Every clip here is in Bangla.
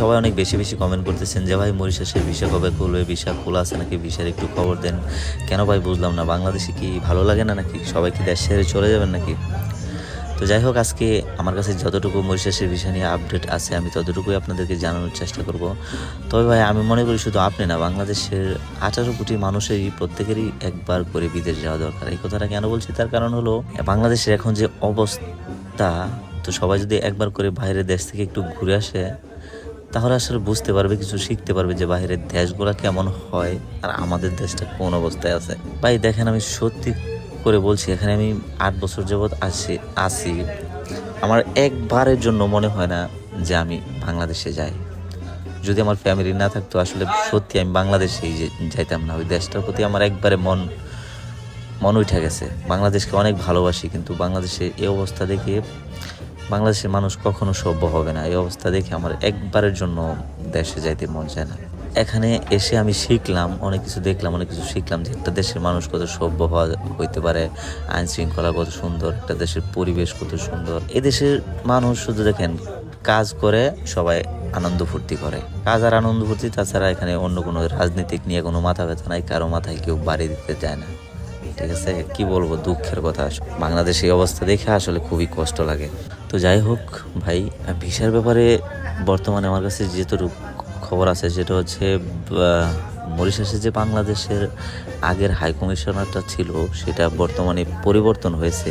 সবাই অনেক বেশি বেশি কমেন্ট করতেছেন যে, ভাই, মরিশাসের ভিসা কবে খুলবে? ভিসা খোলা আছে নাকি? ভিসার একটু খবর দেন। কেন ভাই, বুঝলাম না। বাংলাদেশে কি ভালো লাগে না নাকি? সবাই কি দেশ ছেড়ে চলে যাবেন নাকি? তো যাই হোক, আজকে আমার কাছে যতটুকু মরিশাসের বিষয় নিয়ে আপডেট আছে, আমি ততটুকুই আপনাদেরকে জানানোর চেষ্টা করব। তবে ভাই, আমি মনে করি শুধু আপনি না, বাংলাদেশের আঠারো কোটি মানুষেরই প্রত্যেকেরই একবার করে বিদেশ যাওয়া দরকার। এই কথাটা কেন বলছি? তার কারণ হলো, বাংলাদেশের এখন যে অবস্থা, তো সবাই যদি একবার করে বাইরের দেশ থেকে একটু ঘুরে আসে তাহলে আসলে বুঝতে পারবে, কিছু শিখতে পারবে যে বাইরের দেশগুলা কেমন হয় আর আমাদের দেশটা কোন অবস্থায় আছে। ভাই, দেখেন আমি সত্যি করে বলছি, এখানে আমি আট বছর যাবৎ আছি আছি। আমার একবারের জন্য মনে হয় না যে আমি বাংলাদেশে যাই। যদি আমার ফ্যামিলি না থাকতো, আসলে সত্যি আমি বাংলাদেশেই যাইতাম না। ওই দেশটার প্রতি আমার একবারে মন মন উঠে গেছে। বাংলাদেশকে অনেক ভালোবাসি, কিন্তু বাংলাদেশে এই অবস্থা দেখে বাংলাদেশের মানুষ কখনো সভ্য হবে না। এই অবস্থা দেখে আমার একবারের জন্য দেশে যাইতে মন চায় না। এখানে এসে আমি শিখলাম, অনেক কিছু দেখলাম, অনেক কিছু শিখলাম যে একটা দেশের মানুষ কত সভ্য হওয়া হইতে পারে, আইন শৃঙ্খলা কত সুন্দর, একটা দেশের পরিবেশ কত সুন্দর। এদেশের মানুষ শুধু দেখেন, কাজ করে, সবাই আনন্দ ফুর্তি করে। কাজ আর আনন্দ ফুর্তি, তাছাড়া এখানে অন্য কোনো রাজনীতিক নিয়ে কোনো মাথা ব্যথা নাই, কারও মাথায় কেউ বাড়ি দিতে চায় না। ঠিক আছে? কি বলব, দুঃখের কথা। বাংলাদেশ এই অবস্থা দেখে আসলে খুবই কষ্ট লাগে। তো যাই হোক, ভাই, ভিসার ব্যাপারে বর্তমানে আমার কাছে যেটুকু খবর আছে যেটা হচ্ছে মরিশাসে যে বাংলাদেশের আগের হাই কমিশনারটা ছিল, সেটা বর্তমানে পরিবর্তন হয়েছে।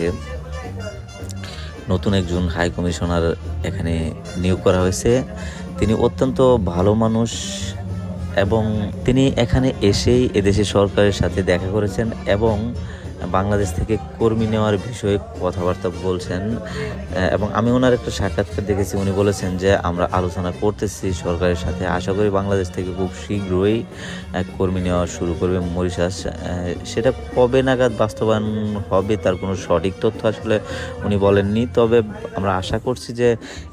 নতুন একজন হাই কমিশনার এখানে নিয়োগ করা হয়েছে। তিনি অত্যন্ত ভালো মানুষ এবং তিনি এখানে এসেই এদেশের সরকারের সাথে দেখা করেছেন এবং বাংলাদেশ থেকে কর্মী নেওয়ার বিষয়ে কথাবার্তা বলছেন এবং আমি ওনার একটা সাক্ষাৎকার দেখেছি। উনি বলেছেন যে, আমরা আলোচনা করতেছি সরকারের সাথে। আশা করি বাংলাদেশ থেকে খুব শীঘ্রই কর্মী নেওয়া শুরু করবে মরিশাস। সেটা কবে নাগাদ বাস্তবায়ন হবে তার কোনো সঠিক তথ্য আসলে উনি বলেননি। তবে আমরা আশা করছি যে,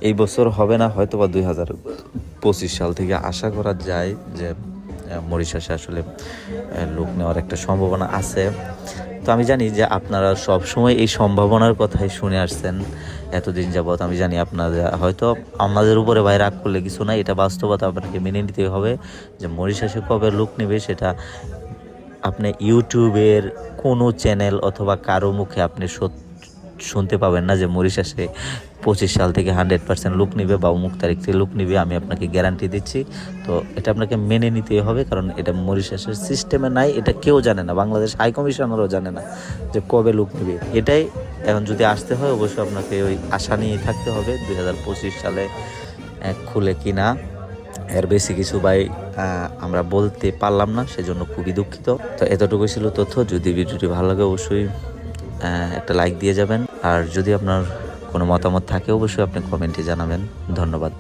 এই বছর হবে না হয়তো বা দুই হাজার পঁচিশ সাল থেকে আশা করা যায় যে মরিশাসে আসলে লোক নেওয়ার একটা সম্ভাবনা আছে। তো আমি জানি যে আপনারা সব সময় এই সম্ভাবনার কথাই শুনে আসছেন এতদিন যাবৎ। আমি জানি আপনারা হয়তো আমাদের উপরে ভাই রাগ করলে কিছু না এটা বাস্তবতা আপনাকে মেনে নিতে হবে যে মরিশাসে কবে লোক নেবে সেটা আপনি ইউটিউবের কোনো চ্যানেল অথবা কারও মুখে আপনি সত- শুনতে পাবেন না যে মরিশাসে পঁচিশ সাল থেকে হান্ড্রেড পার্সেন্ট লুক নিবে বা অমুক তারিখ থেকে লুক নিবে, আমি আপনাকে গ্যারান্টি দিচ্ছি। তো এটা আপনাকে মেনে নিতে হবে, কারণ এটা মরিশাসের সিস্টেমে নাই, এটা কেউ জানে না, বাংলাদেশ হাই কমিশনারও জানে না যে কবে লুক নিবে। এটাই এখন যদি আসতে হয়, অবশ্যই আপনাকে ওই আশা নিয়ে থাকতে হবে, দুই হাজার পঁচিশ সালে খুলে কিনা। এর বেশি কিছু ভাই আমরা বলতে পারলাম না, সেজন্য খুবই দুঃখিত। তো এতটুকু ছিল তথ্য, যদি ভিডিওটি ভালো লাগে, অবশ্যই একটা লাইক দিয়ে যাবেন। আর যদি আপনার কোনো মতামত থাকে অবশ্যই আপনি কমেন্টে জানাবেন। ধন্যবাদ।